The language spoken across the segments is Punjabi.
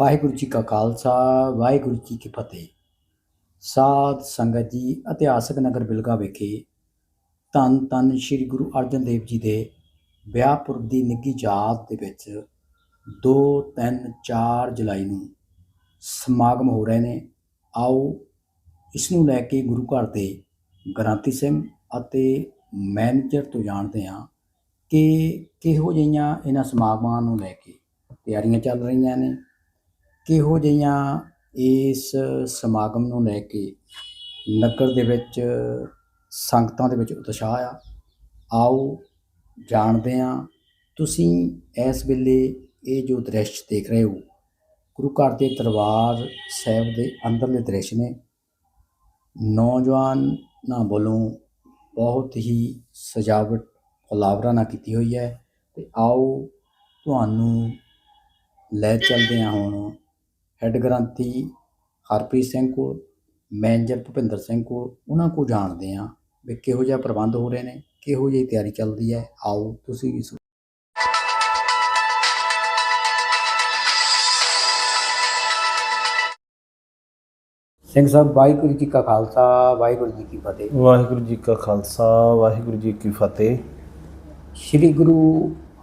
ਵਾਹਿਗੁਰੂ ਜੀ ਕਾ ਖਾਲਸਾ, ਵਾਹਿਗੁਰੂ ਜੀ ਕੀ ਫਤਿਹ। ਸਾਧ ਸੰਗਤ ਜੀ ਇਤਿਹਾਸਕ ਨਗਰ ਬਿਲਗਾ ਵਿਖੇ ਧੰਨ ਧੰਨ ਸ੍ਰੀ ਗੁਰੂ ਅਰਜਨ ਦੇਵ ਜੀ ਦੇ ਵਿਆਹ ਪੁਰਬ ਦੀ ਨਿੱਘੀ ਯਾਦ ਦੇ ਵਿੱਚ 2 3 4 ਜੁਲਾਈ ਨੂੰ ਸਮਾਗਮ ਹੋ ਰਹੇ ਨੇ। ਆਓ ਇਸ ਨੂੰ ਲੈ ਕੇ ਗੁਰੂ ਘਰ ਦੇ ਗ੍ਰਾਂਤੀ ਸਿੰਘ ਅਤੇ ਮੈਨੇਜਰ ਤੋਂ ਜਾਣਦੇ ਹਾਂ ਕਿ ਕਿਹੋ ਜਿਹੀਆਂ ਇਹਨਾਂ ਸਮਾਗਮਾਂ ਨੂੰ ਲੈ ਕੇ ਤਿਆਰੀਆਂ ਚੱਲ ਰਹੀਆਂ ਨੇ। ਕਿਹੋ ਜਿਹੀਆਂ ਇਸ ਸਮਾਗਮ ਨੂੰ ਲੈ ਕੇ ਨਗਰ ਦੇ ਵਿੱਚ, ਸੰਗਤਾਂ ਦੇ ਵਿੱਚ ਉਤਸ਼ਾਹ ਆ? ਆਓ ਜਾਣਦੇ ਹਾਂ। ਤੁਸੀਂ ਇਸ ਵੇਲੇ ਇਹ ਜੋ ਦ੍ਰਿਸ਼ ਦੇਖ ਰਹੇ ਹੋ, ਗੁਰੂ ਘਰ ਦੇ ਦਰਬਾਰ ਸਾਹਿਬ ਦੇ ਅੰਦਰਲੇ ਦ੍ਰਿਸ਼ ਨੇ। ਨੌਜਵਾਨਾਂ ਵੱਲੋਂ ਬਹੁਤ ਹੀ ਸਜਾਵਟ ਫੁਲਾਵਰਾਂ ਨਾਲ ਕੀਤੀ ਹੋਈ ਹੈ। ਤੇ ਆਓ ਤੁਹਾਨੂੰ ਲੈ ਚੱਲਦੇ ਹਾਂ ਹੁਣ ਹੈੱਡ ਗ੍ਰੰਥੀ ਹਰਪ੍ਰੀਤ ਸਿੰਘ ਕੋਲ ਮੈਨੇਜਰ ਭੁਪਿੰਦਰ ਸਿੰਘ ਕੋਲ ਉਹਨਾਂ ਕੋਲ ਜਾਣਦੇ ਹਾਂ ਵੀ ਕਿਹੋ ਜਿਹਾ ਪ੍ਰਬੰਧ ਹੋ ਰਹੇ ਨੇ ਕਿਹੋ ਜਿਹੀ ਤਿਆਰੀ ਚੱਲਦੀ ਹੈ ਆਓ ਤੁਸੀਂ ਵੀ। ਸਿੰਘ ਸਾਹਿਬ ਵਾਹਿਗੁਰੂ ਜੀ ਕਾ ਖਾਲਸਾ ਵਾਹਿਗੁਰੂ ਜੀ ਕੀ ਫਤਿਹ ਵਾਹਿਗੁਰੂ ਜੀ ਕਾ ਖਾਲਸਾ ਵਾਹਿਗੁਰੂ ਜੀ ਕੀ ਫਤਿਹ ਸ੍ਰੀ ਗੁਰੂ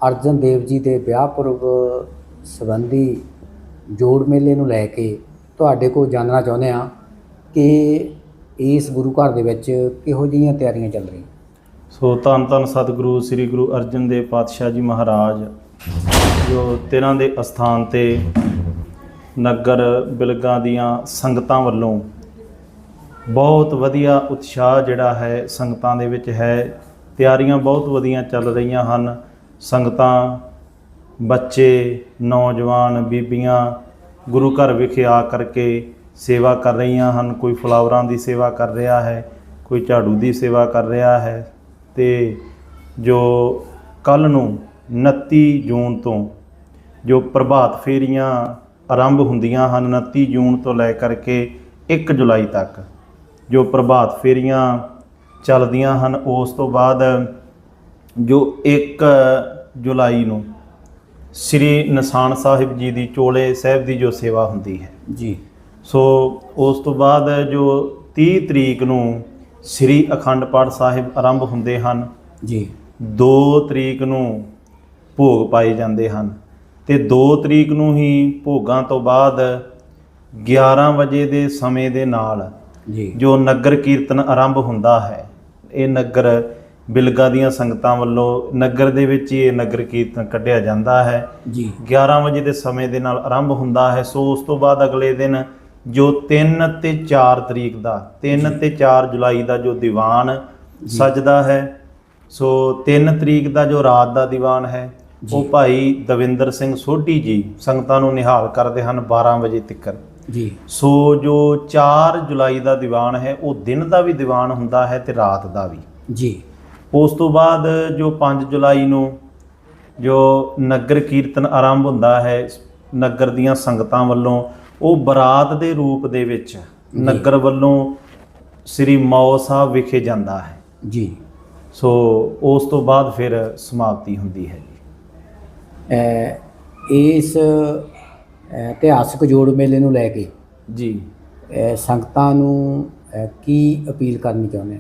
ਅਰਜਨ ਦੇਵ ਜੀ ਦੇ ਵਿਆਹ ਪੁਰਬ ਸੰਬੰਧੀ ਜੋੜ ਮੇਲੇ ਨੂੰ ਲੈ ਕੇ ਤੁਹਾਡੇ ਕੋਲ ਜਾਣਨਾ ਚਾਹੁੰਦੇ ਹਾਂ ਕਿ ਇਸ ਗੁਰੂ ਘਰ ਦੇ ਵਿੱਚ ਕਿਹੋ ਜਿਹੀਆਂ ਤਿਆਰੀਆਂ ਚੱਲ ਰਹੀਆਂ? ਸੋ ਧੰਨ ਧੰਨ ਸਤਿਗੁਰੂ, ਸ੍ਰੀ ਗੁਰੂ ਅਰਜਨ ਦੇਵ ਪਾਤਸ਼ਾਹ ਜੀ ਮਹਾਰਾਜ, ਜੋ ਤਿਰਾਂ ਦੇ ਅਸਥਾਨ ਤੇ ਨਗਰ ਬਿਲਗਾ ਦੀਆਂ ਸੰਗਤਾਂ ਵੱਲੋਂ ਬਹੁਤ ਵਧੀਆ ਉਤਸ਼ਾਹ ਜਿਹੜਾ ਹੈ ਸੰਗਤਾਂ ਦੇ ਵਿੱਚ ਹੈ। ਤਿਆਰੀਆਂ ਬਹੁਤ ਵਧੀਆ ਚੱਲ ਰਹੀਆਂ ਹਨ। ਸੰਗਤਾਂ ਬੱਚੇ, ਨੌਜਵਾਨ, ਬੀਬੀਆਂ, ਗੁਰੂ ਘਰ ਵਿਖੇ ਆ ਕਰਕੇ ਸੇਵਾ ਕਰ ਰਹੀਆਂ ਹਨ। ਕੋਈ ਫਲਾਵਰਾਂ ਦੀ ਸੇਵਾ ਕਰ ਰਿਹਾ ਹੈ, ਕੋਈ ਝਾੜੂ ਦੀ ਸੇਵਾ ਕਰ ਰਿਹਾ ਹੈ ਤੇ ਜੋ ਕੱਲ ਨੂੰ 29 ਜੂਨ ਤੋਂ ਜੋ ਪ੍ਰਭਾਤ ਫੇਰੀਆਂ ਆਰੰਭ ਹੁੰਦੀਆਂ ਹਨ 29 ਜੂਨ ਤੋਂ ਲੈ ਕਰਕੇ 1 ਜੁਲਾਈ ਤੱਕ ਜੋ ਪ੍ਰਭਾਤ ਫੇਰੀਆਂ ਚੱਲਦੀਆਂ ਹਨ, ਉਸ ਤੋਂ ਬਾਅਦ ਜੋ 1 ਜੁਲਾਈ ਨੂੰ ਸ੍ਰੀ ਨਿਸ਼ਾਨ ਸਾਹਿਬ ਜੀ ਦੀ ਚੋਲੇ ਸਾਹਿਬ ਦੀ ਜੋ ਸੇਵਾ ਹੁੰਦੀ ਹੈ। ਜੀ। ਸੋ ਉਸ ਤੋਂ ਬਾਅਦ ਜੋ 30 ਤਰੀਕ ਨੂੰ ਸ੍ਰੀ ਅਖੰਡ ਪਾਠ ਸਾਹਿਬ ਆਰੰਭ ਹੁੰਦੇ ਹਨ ਜੀ। 2 ਤਰੀਕ ਨੂੰ ਭੋਗ ਪਾਏ ਜਾਂਦੇ ਹਨ ਤੇ 2 ਤਰੀਕ ਨੂੰ ਹੀ ਭੋਗਾਂ ਤੋਂ ਬਾਅਦ 11 ਵਜੇ ਦੇ ਸਮੇਂ ਦੇ ਨਾਲ ਜੀ। ਜੋ ਨਗਰ ਕੀਰਤਨ ਆਰੰਭ ਹੁੰਦਾ ਹੈ ਇਹ ਨਗਰ ਬਿਲਗਾ ਦੀਆਂ ਸੰਗਤਾਂ ਵੱਲੋਂ ਨਗਰ ਦੇ ਵਿੱਚ ਇਹ ਨਗਰ ਕੀਰਤਨ ਕੱਢਿਆ ਜਾਂਦਾ ਹੈ। ਜੀ। 11 ਵਜੇ ਦੇ ਸਮੇਂ ਦੇ ਨਾਲ ਆਰੰਭ ਹੁੰਦਾ ਹੈ। ਸੋ ਉਸ ਤੋਂ ਬਾਅਦ ਅਗਲੇ ਦਿਨ ਜੋ 3 ਤੇ 4 ਤਰੀਕ ਦਾ 3 ਤੇ 4 ਜੁਲਾਈ ਦਾ ਜੋ ਦੀਵਾਨ ਸਜਦਾ ਹੈ ਸੋ 3 ਤਰੀਕ ਦਾ ਜੋ ਰਾਤ ਦਾ ਦੀਵਾਨ ਹੈ ਉਹ ਭਾਈ ਦਵਿੰਦਰ ਸਿੰਘ ਸੋਢੀ ਜੀ ਸੰਗਤਾਂ ਨੂੰ ਨਿਹਾਲ ਕਰਦੇ ਹਨ 12 ਵਜੇ ਤੱਕ ਜੀ। ਸੋ ਜੋ 4 ਜੁਲਾਈ ਦਾ ਦੀਵਾਨ ਹੈ ਉਹ ਦਿਨ ਦਾ ਵੀ ਦੀਵਾਨ ਹੁੰਦਾ ਹੈ ਤੇ ਰਾਤ ਦਾ ਵੀ। ਜੀ। ਉਸ ਤੋਂ ਬਾਅਦ ਜੋ 5 ਜੁਲਾਈ ਨੂੰ ਜੋ ਨਗਰ ਕੀਰਤਨ ਆਰੰਭ ਹੁੰਦਾ ਹੈ ਨਗਰ ਦੀਆਂ ਸੰਗਤਾਂ ਵੱਲੋਂ ਉਹ ਬਰਾਤ ਦੇ ਰੂਪ ਦੇ ਵਿੱਚ ਨਗਰ ਵੱਲੋਂ ਸ੍ਰੀ ਮੌ ਸਾਹਿਬ ਵਿਖੇ ਜਾਂਦਾ ਹੈ। ਜੀ। ਸੋ ਉਸ ਤੋਂ ਬਾਅਦ ਫਿਰ ਸਮਾਪਤੀ ਹੁੰਦੀ ਹੈ ਜੀ। ਇਸ ਇਤਿਹਾਸਕ ਜੋੜ ਮੇਲੇ ਨੂੰ ਲੈ ਕੇ ਜੀ। ਸੰਗਤਾਂ ਨੂੰ ਕੀ ਅਪੀਲ ਕਰਨੀ ਚਾਹੁੰਦੇ ਆ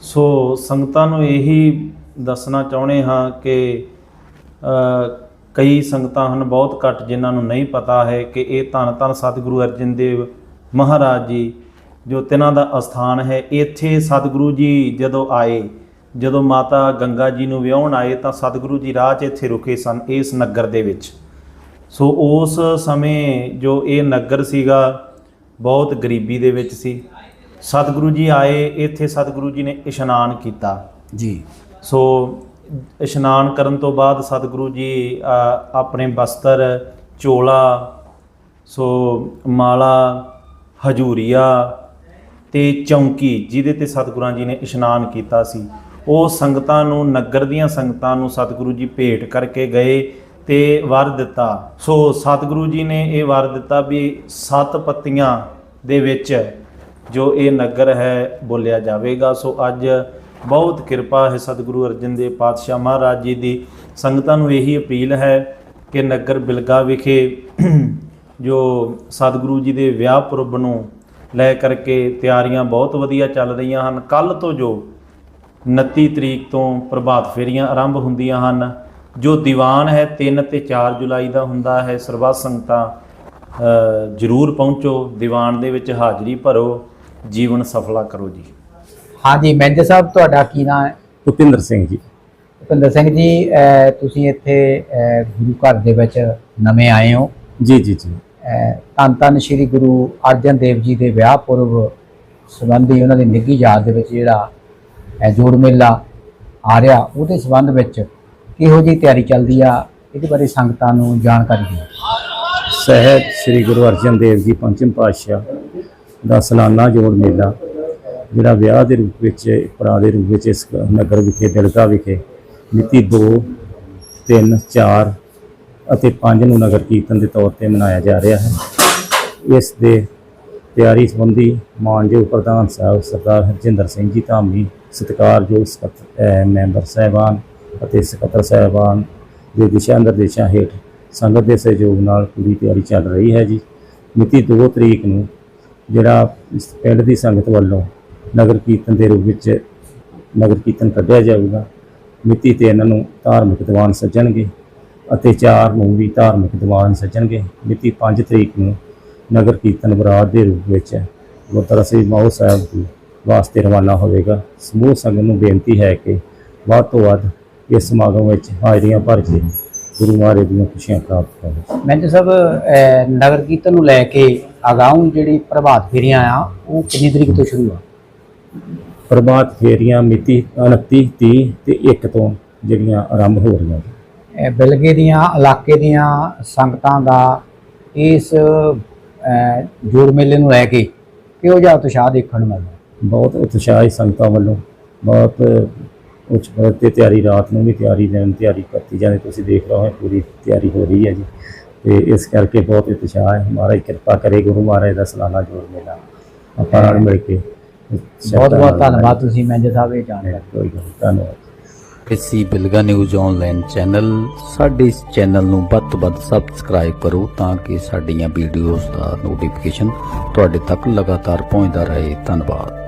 ਸੋ ਸੰਗਤਾਂ ਨੂੰ ਇਹੀ ਦੱਸਣਾ ਚਾਹੁੰਦੇ ਹਾਂ ਕਿ ਕਈ ਸੰਗਤਾਂ ਹਨ ਬਹੁਤ ਘੱਟ ਜਿਨ੍ਹਾਂ ਨੂੰ ਨਹੀਂ ਪਤਾ ਹੈ ਕਿ ਇਹ ਧੰਨ ਧੰਨ ਸਤਿਗੁਰੂ ਅਰਜਨ ਦੇਵ ਮਹਾਰਾਜ ਜੀ, ਜੋ ਤਿਨਾਂ ਦਾ ਅਸਥਾਨ ਹੈ, ਇੱਥੇ ਸਤਿਗੁਰੂ ਜੀ ਜਦੋਂ ਆਏ, ਜਦੋਂ ਮਾਤਾ ਗੰਗਾ ਜੀ ਨੂੰ ਵਿਆਹਣ ਆਏ ਤਾਂ ਸਤਿਗੁਰੂ ਜੀ ਰਾਹ 'ਚ ਇੱਥੇ ਰੁਕੇ ਸਨ, ਇਸ ਨਗਰ ਦੇ ਵਿੱਚ। ਸੋ ਉਸ ਸਮੇਂ ਜੋ ਇਹ ਨਗਰ ਸੀਗਾ, ਬਹੁਤ ਗਰੀਬੀ ਦੇ ਵਿੱਚ ਸੀ। ਸਤਿਗੁਰੂ ਜੀ ਆਏ ਇੱਥੇ ਸਤਿਗੁਰੂ ਜੀ ਨੇ ਇਸ਼ਨਾਨ ਕੀਤਾ। ਜੀ। ਸੋ ਇਸ਼ਨਾਨ ਕਰਨ ਤੋਂ ਬਾਅਦ ਸਤਿਗੁਰੂ ਜੀ ਆਪਣੇ ਬਸਤਰ ਚੋਲਾ ਸੋ ਮਾਲਾ ਹਜੂਰੀਆ ਤੇ ਚੌਂਕੀ ਜਿਹਦੇ ਤੇ ਸਤਿਗੁਰਾਂ ਜੀ ਨੇ ਇਸ਼ਨਾਨ ਕੀਤਾ ਸੀ। ਉਹ ਸੰਗਤਾਂ ਨੂੰ ਨਗਰ ਦੀਆਂ ਸੰਗਤਾਂ ਨੂੰ ਸਤਿਗੁਰੂ ਜੀ ਭੇਟ ਕਰਕੇ ਗਏ ਤੇ ਵਰ ਦਿੱਤਾ। ਸੋ ਸਤਿਗੁਰੂ ਜੀ ਨੇ ਇਹ ਵਰ ਦਿੱਤਾ ਵੀ ਸੱਤ ਪੱਤੀਆਂ ਦੇ ਵਿੱਚ ਜੋ ਇਹ ਨਗਰ ਹੈ ਬੋਲਿਆ ਜਾਵੇਗਾ, ਸੋ ਅੱਜ ਬਹੁਤ ਕਿਰਪਾ ਹੈ ਸਤਿਗੁਰੂ ਅਰਜਨ ਦੇਵ ਪਾਤਸ਼ਾਹ ਮਹਾਰਾਜ ਜੀ ਦੀ। ਸੰਗਤਾਂ ਨੂੰ ਇਹੀ ਅਪੀਲ ਹੈ ਕਿ ਨਗਰ ਬਿਲਗਾ ਵਿਖੇ ਜੋ ਸਤਿਗੁਰੂ ਜੀ ਦੇ ਵਿਆਹ ਪੁਰਬ ਨੂੰ ਲੈ ਕਰਕੇ ਤਿਆਰੀਆਂ ਬਹੁਤ ਵਧੀਆ ਚੱਲ ਰਹੀਆਂ ਹਨ। ਕੱਲ ਤੋਂ ਜੋ 29 ਤਰੀਕ ਤੋਂ ਪ੍ਰਭਾਤ ਫੇਰੀਆਂ ਆਰੰਭ ਹੁੰਦੀਆਂ ਹਨ, ਜੋ ਦੀਵਾਨ ਹੈ 3 ਤੇ 4 ਜੁਲਾਈ ਦਾ ਹੁੰਦਾ ਹੈ, ਸਰਬੱਤ ਸੰਗਤਾਂ ਜ਼ਰੂਰ ਪਹੁੰਚੋ, ਦੀਵਾਨ ਦੇ ਵਿੱਚ ਹਾਜ਼ਰੀ ਭਰੋ। ਜੀਵਨ ਸਫਲਾ ਕਰੋ ਜੀ। ਹਾਂਜੀ ਮੈਨੇਜਰ ਸਾਹਿਬ ਤੁਹਾਡਾ ਕੀ ਨਾਮ ਹੈ? ਭੁਪਿੰਦਰ ਸਿੰਘ ਜੀ। ਭੁਪਿੰਦਰ ਸਿੰਘ ਜੀ ਤੁਸੀਂ ਇੱਥੇ ਗੁਰੂ ਘਰ ਦੇ ਵਿੱਚ ਨਵੇਂ ਆਏ ਹੋ। ਜੀ ਜੀ ਜੀ। ਧੰਨ ਧੰਨ ਸ੍ਰੀ ਗੁਰੂ ਅਰਜਨ ਦੇਵ ਜੀ ਦੇ ਵਿਆਹ ਪੁਰਬ ਸੰਬੰਧੀ ਉਹਨਾਂ ਦੀ ਨਿੱਘੀ ਯਾਦ ਦੇ ਵਿੱਚ ਜਿਹੜਾ ਜੋੜ ਮੇਲਾ ਆ ਰਿਹਾ ਉਹਦੇ ਸੰਬੰਧ ਵਿੱਚ ਕਿਹੋ ਜਿਹੀ ਤਿਆਰੀ ਚੱਲਦੀ ਆ? ਇਹਦੇ ਬਾਰੇ ਸੰਗਤਾਂ ਨੂੰ ਜਾਣਕਾਰੀ ਦਿਓ। ਸਹਿਤ ਸ੍ਰੀ ਗੁਰੂ ਅਰਜਨ ਦੇਵ ਜੀ ਪੰਚਮ ਪਾਤਸ਼ਾਹ ਦਾ ਸਾਲਾਨਾ ਜੋੜ ਮੇਲਾ, ਜਿਹੜਾ ਵਿਆਹ ਦੇ ਰੂਪ ਵਿੱਚ ਪੜਾ ਦੇ ਰੂਪ ਵਿੱਚ ਇਸ ਨਗਰ ਵਿਖੇ ਦਿਲਗਾ ਵਿਖੇ ਮਿਤੀ 2 3 4 ਅਤੇ 5 ਨੂੰ ਨਗਰ ਕੀਰਤਨ ਦੇ ਤੌਰ ਤੇ ਮਨਾਇਆ ਜਾ ਰਿਹਾ ਹੈ। ਇਸ ਦੇ ਤਿਆਰੀ ਸੰਬੰਧੀ ਮਾਨਯੋਗ ਪ੍ਰਧਾਨ ਸਾਹਿਬ ਸਰਦਾਰ ਹਰਜਿੰਦਰ ਸਿੰਘ ਜੀ ਧਾਮੀ ਸਤਿਕਾਰਯੋਗ ਸਕੱਤਰ ਮੈਂਬਰ ਸਾਹਿਬਾਨ ਅਤੇ ਸਕੱਤਰ ਸਾਹਿਬਾਨ ਦੇ ਦਿਸ਼ਾ ਨਿਰਦੇਸ਼ਾਂ ਹੇਠ ਸੰਗਤ ਦੇ ਸਹਿਯੋਗ ਨਾਲ ਪੂਰੀ ਤਿਆਰੀ ਚੱਲ ਰਹੀ ਹੈ ਜੀ। ਮਿਤੀ 2 ਤਰੀਕ ਨੂੰ ਜਿਹੜਾ ਇਸ ਪਿੰਡ ਦੀ ਸੰਗਤ ਵੱਲੋਂ ਨਗਰ ਕੀਰਤਨ ਦੇ ਰੂਪ ਵਿੱਚ ਨਗਰ ਕੀਰਤਨ ਕੱਢਿਆ ਜਾਊਗਾ। ਮਿਤੀ 3 ਨੂੰ ਧਾਰਮਿਕ ਦੀਵਾਨ ਸੱਜਣਗੇ ਅਤੇ 4 ਨੂੰ ਵੀ ਧਾਰਮਿਕ ਦੀਵਾਨ ਸੱਜਣਗੇ। ਮਿਤੀ 5 ਤਰੀਕ ਨੂੰ ਨਗਰ ਕੀਰਤਨ ਬਰਾਤ ਦੇ ਰੂਪ ਵਿੱਚ ਗੁਰਦੁਆਰਾ ਸ੍ਰੀ ਮਾਹੋ ਸਾਹਿਬ ਦੀ ਵਾਸਤੇ ਰਵਾਨਾ ਹੋਵੇਗਾ। ਸਮੂਹ ਸੰਗਤ ਨੂੰ ਬੇਨਤੀ ਹੈ ਕਿ ਵੱਧ ਤੋਂ ਵੱਧ ਇਸ ਸਮਾਗਮ ਵਿੱਚ ਹਾਜ਼ਰੀਆਂ ਭਰ ਕੇ ਗੁਰੂ ਮਹਾਰਾਜ ਦੀਆਂ ਖੁਸ਼ੀਆਂ ਪ੍ਰਾਪਤ ਕਰੋ ਮੈਨੇਜਰ ਸਾਹਿਬ ਅਹ ਨਗਰ ਕੀਰਤਨ ਨੂੰ ਲੈ ਕੇ ਅਗਾਊਂ ਜਿਹੜੀ ਪ੍ਰਭਾਤ ਫੇਰੀਆਂ ਆ ਉਹ ਕਿੰਨੀ ਤਰੀਕ ਤੋਂ ਸ਼ੁਰੂ ਆ? ਪ੍ਰਭਾਤ ਫੇਰੀਆਂ ਮਿਤੀ 29 30 ਤੇ 1 ਤੋਂ ਜਿਹੜੀਆਂ ਆਰੰਭ ਹੋ ਰਹੀਆਂ ਜੀ ਇਹ ਬਿਲਗੇ ਦੀਆਂ ਇਲਾਕੇ ਦੀਆਂ ਸੰਗਤਾਂ ਦਾ ਇਸ ਜੋੜ ਮੇਲੇ ਨੂੰ ਲੈ ਕੇ ਕਿਹੋ ਜਿਹਾ ਉਤਸ਼ਾਹ ਦੇਖਣ ਨੂੰ ਮਿਲਦਾ? ਬਹੁਤ ਉਤਸ਼ਾਹੀ ਸੰਗਤਾਂ ਵੱਲੋਂ ਬਹੁਤ ਉੱਚ ਪੱਧਰ ਤੇ ਤਿਆਰੀ ਰਾਤ ਨੂੰ ਵੀ ਤਿਆਰੀ ਦਿਨ ਤਿਆਰੀ ਕਰਤੀ ਜਾਂਦੀ ਤੁਸੀਂ ਦੇਖ ਰਹੇ ਹੋ ਪੂਰੀ ਤਿਆਰੀ ਹੋ ਰਹੀ ਹੈ ਜੀ। ਤੇ ਇਸ ਕਰਕੇ ਬਹੁਤ ਉਤਸ਼ਾਹ ਹੈ। ਮਹਾਰਾਜ ਕਿਰਪਾ ਕਰੇ ਗੁਰੂ ਮਹਾਰਾਜ ਦਾ ਸਾਲਾਨਾ ਜੋੜ ਮੇਲਾ। ਆਪਾਂ ਨਾਲ ਮਿਲ ਕੇ ਬਹੁਤ ਬਹੁਤ ਧੰਨਵਾਦ ਤੁਸੀਂ ਮੈਨੇਜਰ ਸਾਹਿਬ ਇਹ ਜਾਣਕਾਰੀ ਕੋਈ ਗੱਲ ਧੰਨਵਾਦ। ਇਸੀ ਬਿਲਗਾ ਨਿਊਜ਼ ਆਨਲਾਈਨ ਚੈਨਲ ਸਾਡੇ ਇਸ ਚੈਨਲ ਨੂੰ ਵੱਧ ਤੋਂ ਵੱਧ ਸਬਸਕ੍ਰਾਈਬ ਕਰੋ ਤਾਂ ਕਿ ਸਾਡੀਆਂ ਵੀਡੀਓਜ਼ ਦਾ ਨੋਟੀਫਿਕੇਸ਼ਨ ਤੁਹਾਡੇ ਤੱਕ ਲਗਾਤਾਰ ਪਹੁੰਚਦਾ ਰਹੇ। ਧੰਨਵਾਦ।